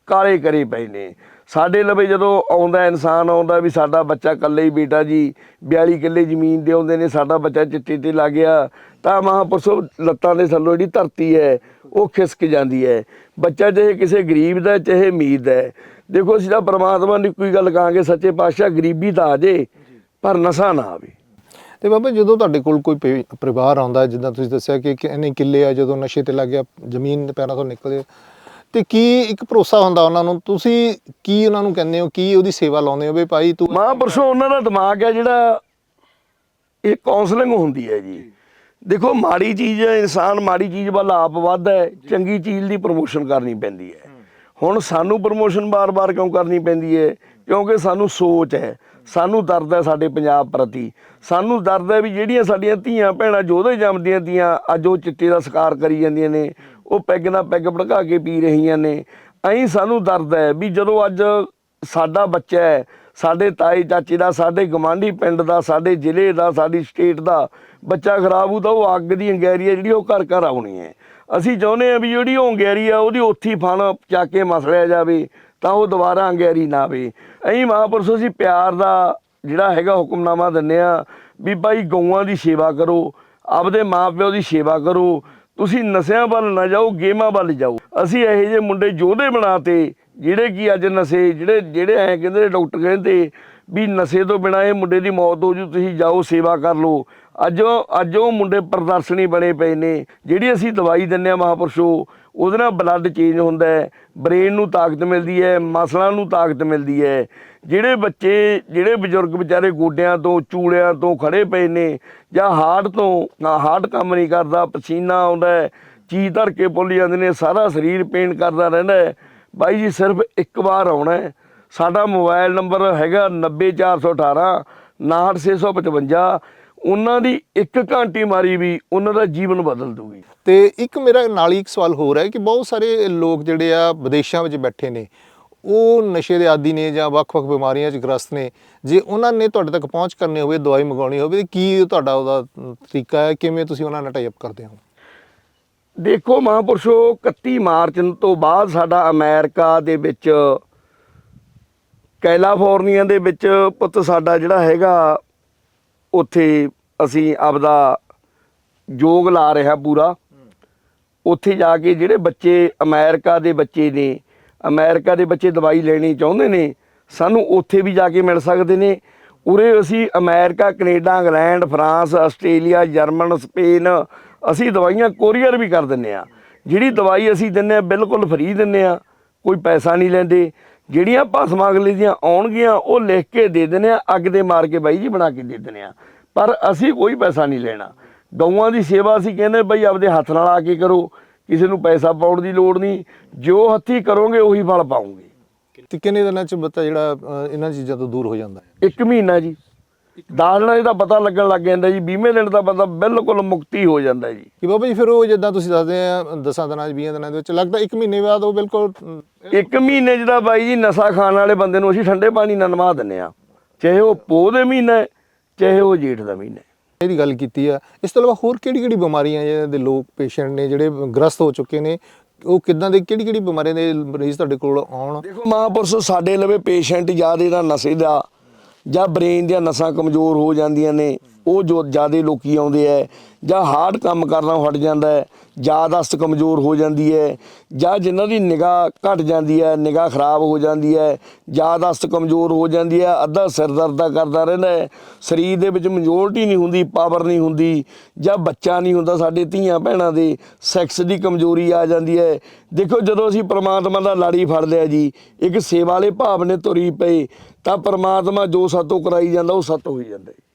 ਕਾਲੇ ਕਰੇ ਪਏ ਨੇ ਸਾਡੇ ਲਵੇ ਜਦੋਂ ਆਉਂਦਾ ਇਨਸਾਨ ਆਉਂਦਾ ਵੀ ਸਾਡਾ ਬੱਚਾ ਇਕੱਲੇ ਹੀ ਬੇਟਾ ਜੀ 42 ਕਿੱਲੇ ਜ਼ਮੀਨ ਦੇ ਆਉਂਦੇ ਨੇ, ਸਾਡਾ ਬੱਚਾ ਚਿੱਟੇ ਤੇ ਲੱਗ ਗਿਆ, ਤਾਂ ਮਹਾਂਪੁਰਸ਼ੋ ਲੱਤਾਂ ਦੇ ਥੱਲੋਂ ਜਿਹੜੀ ਧਰਤੀ ਹੈ, ਉਹ ਖਿਸਕ ਜਾਂਦੀ ਹੈ। ਬੱਚਾ ਚਾਹੇ ਕਿਸੇ ਗਰੀਬ ਦਾ, ਚਾਹੇ ਅਮੀਰ ਦਾ ਹੈ। ਦੇਖੋ, ਅਸੀਂ ਤਾਂ ਪ੍ਰਮਾਤਮਾ ਦੀ ਕੋਈ ਗੱਲ ਕਹਾਂਗੇ, ਸੱਚੇ ਪਾਤਸ਼ਾਹ ਗਰੀਬੀ ਤਾਂ ਆ ਜੇ, ਪਰ ਨਸ਼ਾ ਨਾ ਆਵੇ। ਤੇ ਬਾਬਾ ਜਦੋਂ ਤੁਹਾਡੇ ਕੋਲ ਕੋਈ ਪੇ- ਪਰਿਵਾਰ ਆਉਂਦਾ, ਜਿੱਦਾਂ ਤੁਸੀਂ ਦੱਸਿਆ ਕਿ ਕਿੰਨੇ ਕਿੱਲੇ ਆ, ਜਦੋਂ ਨਸ਼ੇ ਤੇ ਲੱਗ ਗਿਆ, ਜ਼ਮੀਨ ਪੈਰਾਂ ਤੋਂ ਨਿਕਲੇ ਤੇ ਕੀ ਇੱਕ ਭਰੋਸਾ ਹੁੰਦਾ ਉਹਨਾਂ ਨੂੰ? ਤੁਸੀਂ ਕੀ ਉਹਨਾਂ ਨੂੰ ਕਹਿੰਦੇ ਹੋ? ਕੀ ਉਹਦੀ ਸੇਵਾ ਲਾਉਂਦੇ ਹੋ ਵੀ ਭਾਈ ਤੂੰ ਮਹਾਂਪੁਰਸ਼ੋ ਉਹਨਾਂ ਦਾ ਦਿਮਾਗ ਹੈ ਜਿਹੜਾ ਇਹ ਕਾਉਂਸਲਿੰਗ ਹੁੰਦੀ ਹੈ ਜੀ। ਦੇਖੋ, ਮਾੜੀ ਚੀਜ਼ ਹੈ, ਇਨਸਾਨ ਮਾੜੀ ਚੀਜ਼ ਵੱਲ ਆਪ ਵੱਧਦਾ ਹੈ, ਚੰਗੀ ਚੀਜ਼ ਦੀ ਪ੍ਰਮੋਸ਼ਨ ਕਰਨੀ ਪੈਂਦੀ ਹੈ। ਹੁਣ ਸਾਨੂੰ ਪ੍ਰਮੋਸ਼ਨ ਬਾਰ-ਬਾਰ ਕਿਉਂ ਕਰਨੀ ਪੈਂਦੀ ਹੈ? ਕਿਉਂਕਿ ਸਾਨੂੰ ਸੋਚ ਹੈ, ਸਾਨੂੰ ਦਰਦ ਹੈ ਸਾਡੇ ਪੰਜਾਬ ਪ੍ਰਤੀ। ਸਾਨੂੰ ਦਰਦ ਹੈ ਵੀ ਜਿਹੜੀਆਂ ਸਾਡੀਆਂ ਧੀਆਂ ਭੈਣਾਂ ਜੋਧੇ ਜੰਮਦੀਆਂ ਤੀਆਂ, ਅੱਜ ਉਹ ਚਿੱਟੇ ਦਾ ਸ਼ਿਕਾਰ ਕਰੀ ਜਾਂਦੀਆਂ ਨੇ ਉਹ ਪੈਗ ਨਾਲ ਪੈਗ ਭੜਕਾ ਕੇ ਪੀ ਰਹੀਆਂ ਨੇ। ਐਂ ਸਾਨੂੰ ਦਰਦ ਹੈ ਵੀ ਜਦੋਂ ਅੱਜ ਸਾਡਾ ਬੱਚਾ ਹੈ, ਸਾਡੇ ਤਾਏ ਚਾਚੇ ਦਾ, ਸਾਡੇ ਗਵਾਂਢੀ ਪਿੰਡ ਦਾ, ਸਾਡੇ ਜ਼ਿਲ੍ਹੇ ਦਾ, ਸਾਡੀ ਸਟੇਟ ਦਾ ਬੱਚਾ ਖਰਾਬ ਹੋ ਤਾਂ ਉਹ ਅੱਗ ਦੀ ਅੰਗੈਰੀ ਹੈ ਜਿਹੜੀ ਉਹ ਘਰ ਘਰ ਆਉਣੀ ਹੈ ਅਸੀਂ ਚਾਹੁੰਦੇ ਆ ਵੀ ਜਿਹੜੀ ਉਹ ਅੰਗੈਰੀ ਆ, ਉਹਦੀ ਉੱਥੀ ਫਣ ਚੱਕ ਕੇ ਮਸਲਿਆ ਜਾਵੇ ਤਾਂ ਉਹ ਦੁਬਾਰਾ ਅੰਗੈਰੀ ਨਾ ਆਵੇ। ਐਂ ਮਹਾਂਪੁਰਸ਼ੋ ਅਸੀਂ ਪਿਆਰ ਦਾ ਜਿਹੜਾ ਹੈਗਾ ਹੁਕਮਨਾਮਾ ਦਿੰਨੇ ਆ ਵੀ ਭਾਈ ਗਊਆਂ ਦੀ ਸੇਵਾ ਕਰੋ, ਆਪਦੇ ਮਾਪਿਓ ਦੀ ਸੇਵਾ ਕਰੋ ਤੁਸੀਂ ਨਸ਼ਿਆਂ ਵੱਲ ਨਾ ਜਾਓ, ਗੇਮਾਂ ਵੱਲ ਜਾਓ। ਅਸੀਂ ਇਹੋ ਜਿਹੇ ਮੁੰਡੇ ਯੋਧੇ ਬਣਾਤੇ, ਜਿਹੜੇ ਕੀ ਅੱਜ ਨਸ਼ੇ, ਜਿਹੜੇ ਜਿਹੜੇ ਐ ਕਹਿੰਦੇ ਡਾਕਟਰ ਕਹਿੰਦੇ ਵੀ ਨਸ਼ੇ ਤੋਂ ਬਿਨਾ ਇਹ ਮੁੰਡੇ ਦੀ ਮੌਤ ਹੋ ਜੂ, ਤੁਸੀਂ ਜਾਓ, ਸੇਵਾ ਕਰ ਲਓ। ਅੱਜ ਅੱਜ ਉਹ ਮੁੰਡੇ ਪ੍ਰਦਰਸ਼ਨੀ ਬਣੇ ਪਏ ਨੇ, ਜਿਹੜੀ ਅਸੀਂ ਦਵਾਈ ਦਿੰਨੇ ਆ ਮਹਾਂਪੁਰਸ਼ੋ ਉਹਦੇ ਨਾਲ ਬਲੱਡ ਚੇਂਜ ਹੁੰਦਾ ਹੈ ਬ੍ਰੇਨ ਨੂੰ ਤਾਕਤ ਮਿਲਦੀ ਹੈ ਮਸਲਾਂ ਨੂੰ ਤਾਕਤ ਮਿਲਦੀ ਹੈ। ਜਿਹੜੇ ਬੱਚੇ, ਜਿਹੜੇ ਬਜ਼ੁਰਗ ਵਿਚਾਰੇ ਗੋਡਿਆਂ ਤੋਂ, ਚੂੜਿਆਂ ਤੋਂ ਖੜੇ ਪਏ ਨੇ ਜਾਂ ਹਾਰਟ ਤੋਂ, ਨਾ ਹਾਰਟ ਕੰਮ ਨਹੀਂ ਕਰਦਾ, ਪਸੀਨਾ ਆਉਂਦਾ ਹੈ, ਚੀਜ਼ ਧਰ ਕੇ ਭੁੱਲ ਜਾਂਦੇ ਨੇ, ਸਾਰਾ ਸਰੀਰ ਪੇਨ ਕਰਦਾ ਰਹਿੰਦਾ ਹੈ। ਬਾਈ ਜੀ, ਸਿਰਫ ਇੱਕ ਵਾਰ ਆਉਣਾ ਹੈ। ਸਾਡਾ ਮੋਬਾਈਲ ਨੰਬਰ ਹੈਗਾ 90418 69655 ਉਹਨਾਂ ਦੀ ਇੱਕ ਘੰਟੀ ਮਾਰੀ ਵੀ ਉਹਨਾਂ ਦਾ ਜੀਵਨ ਬਦਲ ਦੂਗੀ ਤੇ ਇੱਕ ਮੇਰਾ ਨਾਲ ਹੀ ਇੱਕ ਸਵਾਲ ਹੋਰ ਹੈ ਕਿ ਬਹੁਤ ਸਾਰੇ ਲੋਕ ਜਿਹੜੇ ਆ ਵਿਦੇਸ਼ਾਂ ਵਿੱਚ ਬੈਠੇ ਨੇ ਉਹ ਨਸ਼ੇ ਦੇ ਆਦੀ ਨੇ ਜਾਂ ਵੱਖ-ਵੱਖ ਬਿਮਾਰੀਆਂ 'ਚ ਗ੍ਰਸਤ ਨੇ ਜੇ ਉਹਨਾਂ ਨੇ ਤੁਹਾਡੇ ਤੱਕ ਪਹੁੰਚ ਕਰਨੀ ਹੋਵੇ ਦਵਾਈ ਮੰਗਾਉਣੀ ਹੋਵੇ ਤੇ ਕੀ ਤੁਹਾਡਾ ਉਹਦਾ ਤਰੀਕਾ ਹੈ? ਕਿਵੇਂ ਤੁਸੀਂ ਉਹਨਾਂ ਨਾਲ ਟਾਈ ਅਪ ਕਰਦੇ ਹੋ? ਦੇਖੋ ਮਹਾਂਪੁਰਸ਼ੋ 31 ਮਾਰਚ ਤੋਂ ਬਾਅਦ ਸਾਡਾ ਅਮਰੀਕਾ ਦੇ ਵਿੱਚ ਕੈਲੀਫੋਰਨੀਆ ਦੇ ਵਿੱਚ ਪੁੱਤ ਸਾਡਾ ਜਿਹੜਾ ਹੈਗਾ ਉੱਥੇ ਅਸੀਂ ਆਪਦਾ ਯੋਗ ਲਾ ਰਿਹਾ ਪੂਰਾ। ਉੱਥੇ ਜਾ ਕੇ ਜਿਹੜੇ ਬੱਚੇ ਅਮਰੀਕਾ ਦੇ ਬੱਚੇ ਨੇ, ਅਮਰੀਕਾ ਦੇ ਬੱਚੇ ਦਵਾਈ ਲੈਣੀ ਚਾਹੁੰਦੇ ਨੇ, ਸਾਨੂੰ ਉੱਥੇ ਵੀ ਜਾ ਕੇ ਮਿਲ ਸਕਦੇ ਨੇ। ਉਰੇ ਅਸੀਂ America, Canada, England, France, Australia, German, Spain ਅਸੀਂ ਦਵਾਈਆਂ ਕੋਰੀਅਰ ਵੀ ਕਰ ਦਿੰਨੇ ਆ ਜਿਹੜੀ ਦਵਾਈ ਅਸੀਂ ਦਿੰਨੇ ਆ ਬਿਲਕੁਲ ਫ੍ਰੀ ਦਿੰਨੇ ਆ ਕੋਈ ਪੈਸਾ ਨਹੀਂ ਲੈਂਦੇ। ਜਿਹੜੀਆਂ ਭਸਮਾਂ ਅਗਲੇ ਦੀਆਂ ਆਉਣਗੀਆਂ ਉਹ ਲਿਖ ਕੇ ਦੇ ਦਿੰਨੇ ਆ ਅੱਗ ਦੇ ਮਾਰ ਕੇ ਬਾਈ ਜੀ ਬਣਾ ਕੇ ਦੇ ਦਿੰਨੇ ਆ ਪਰ ਅਸੀਂ ਕੋਈ ਪੈਸਾ ਨਹੀਂ ਲੈਣਾ। ਗਊਆਂ ਦੀ ਸੇਵਾ ਅਸੀਂ ਕਹਿੰਦੇ ਬਈ ਆਪਦੇ ਹੱਥ ਨਾਲ ਆ ਕੇ ਕਰੋ ਕਿਸੇ ਨੂੰ ਪੈਸਾ ਪਾਉਣ ਦੀ ਲੋੜ ਨਹੀਂ। ਜੋ ਹੱਥੀ ਕਰੋਗੇ ਉਹੀ ਫਲ ਪਾਓਗੇ ਤੇ ਕਿੰਨੇ ਦਿਨਾਂ 'ਚ ਬੱਚਾ ਜਿਹੜਾ ਇਹਨਾਂ ਚੀਜ਼ਾਂ ਤੋਂ ਦੂਰ ਹੋ ਜਾਂਦਾ ਹੈ? ਇੱਕ ਮਹੀਨਾ ਜੀ। ਦਸ ਦਿਨਾਂ 'ਚ ਤਾਂ ਪਤਾ ਲੱਗਣ ਲੱਗ ਜਾਂਦਾ ਜੀ 20ਵੇਂ ਦਿਨ ਦਾ ਬੰਦਾ ਬਿਲਕੁਲ ਮੁਕਤੀ ਹੋ ਜਾਂਦਾ ਜੀ। ਕਿ ਬਾਬਾ ਜੀ ਫਿਰ ਉਹ ਜਿੱਦਾਂ ਤੁਸੀਂ ਦੱਸਦੇ ਆ 10 ਦਿਨਾਂ 'ਚ 20 ਦਿਨਾਂ ਦੇ ਵਿੱਚ ਲੱਗਦਾ ਇੱਕ ਮਹੀਨੇ ਬਾਅਦ ਉਹ ਬਿਲਕੁਲ ਇੱਕ ਮਹੀਨੇ 'ਚ ਤਾਂ ਬਾਈ ਜੀ ਨਸ਼ਾ ਖਾਣ ਵਾਲੇ ਬੰਦੇ ਨੂੰ ਅਸੀਂ ਠੰਡੇ ਪਾਣੀ ਨਾਲ ਨਵਾ ਦਿੰਨੇ ਆ ਚਾਹੇ ਉਹ ਪੋਹ ਦੇ ਮਹੀਨਾ ਹੈ, ਚਾਹੇ ਉਹ ਜੇਠ ਦਾ ਮਹੀਨਾ ਹੈ। ਇਹਦੀ ਗੱਲ ਕੀਤੀ ਆ ਇਸ ਤੋਂ ਇਲਾਵਾ ਹੋਰ ਕਿਹੜੀ ਕਿਹੜੀ ਬਿਮਾਰੀਆਂ ਜਿਹਨਾਂ ਦੇ ਲੋਕ ਪੇਸ਼ੈਂਟ ਨੇ ਜਿਹੜੇ ਗ੍ਰਸਤ ਹੋ ਚੁੱਕੇ ਨੇ ਉਹ ਕਿੱਦਾਂ ਦੇ ਕਿਹੜੀ ਕਿਹੜੀ ਬਿਮਾਰੀਆਂ ਦੇ ਮਰੀਜ਼ ਤੁਹਾਡੇ ਕੋਲ ਆਉਣ? ਦੇਖੋ ਮਹਾਂਪੁਰਸ਼ੋ ਸਾਡੇ ਲਵੇ ਪੇਸ਼ੈਂਟ ਜ਼ਿਆਦਾ ਦਾ ਨਸ਼ੇ ਦਾ ਜਾਂ ਬ੍ਰੇਨ ਦੀਆਂ ਨਸਾਂ ਕਮਜ਼ੋਰ ਹੋ ਜਾਂਦੀਆਂ ਨੇ, ਉਹ ਜੋ ਜ਼ਿਆਦਾ ਲੋਕੀ ਆਉਂਦੇ ਹੈ ਜਾਂ ਹਾਰਟ ਕੰਮ ਕਰਨਾ ਹਟ ਜਾਂਦਾ ਯਾਦਾਸ਼ਤ ਕਮਜ਼ੋਰ ਹੋ ਜਾਂਦੀ ਹੈ ਜਾਂ ਜਿਨ੍ਹਾਂ ਦੀ ਨਿਗਾਹ ਘਟ ਜਾਂਦੀ ਹੈ, ਨਿਗਾਹ ਖਰਾਬ ਹੋ ਜਾਂਦੀ ਹੈ ਯਾਦਾਸ਼ਤ ਕਮਜ਼ੋਰ ਹੋ ਜਾਂਦੀ ਹੈ, ਅੱਧਾ ਸਿਰ ਦਰਦ ਦਾ ਕਰਦਾ ਰਹਿੰਦਾ ਹੈ, ਸਰੀਰ ਦੇ ਵਿੱਚ ਮਜੋਰਟੀ ਨਹੀਂ ਹੁੰਦੀ, ਪਾਵਰ ਨਹੀਂ ਹੁੰਦੀ ਜਾਂ ਬੱਚਾ ਨਹੀਂ ਹੁੰਦਾ ਸਾਡੇ ਧੀਆਂ ਭੈਣਾਂ ਦੇ, ਸੈਕਸ ਦੀ ਕਮਜ਼ੋਰੀ ਆ ਜਾਂਦੀ ਹੈ। ਦੇਖੋ ਜਦੋਂ ਅਸੀਂ ਪ੍ਰਮਾਤਮਾ ਦਾ ਲਾੜੀ ਫੜ ਲਿਆ ਜੀ, ਇੱਕ ਸੇਵਾ ਵਾਲੇ ਭਾਵ ਨੇ ਤੁਰੀ ਪਏ, ਤਾਂ ਪ੍ਰਮਾਤਮਾ ਜੋ ਸਾਤੋਂ ਕਰਾਈ ਜਾਂਦਾ ਉਹ ਸਤ ਹੋਈ ਜਾਂਦਾ ਹੈ।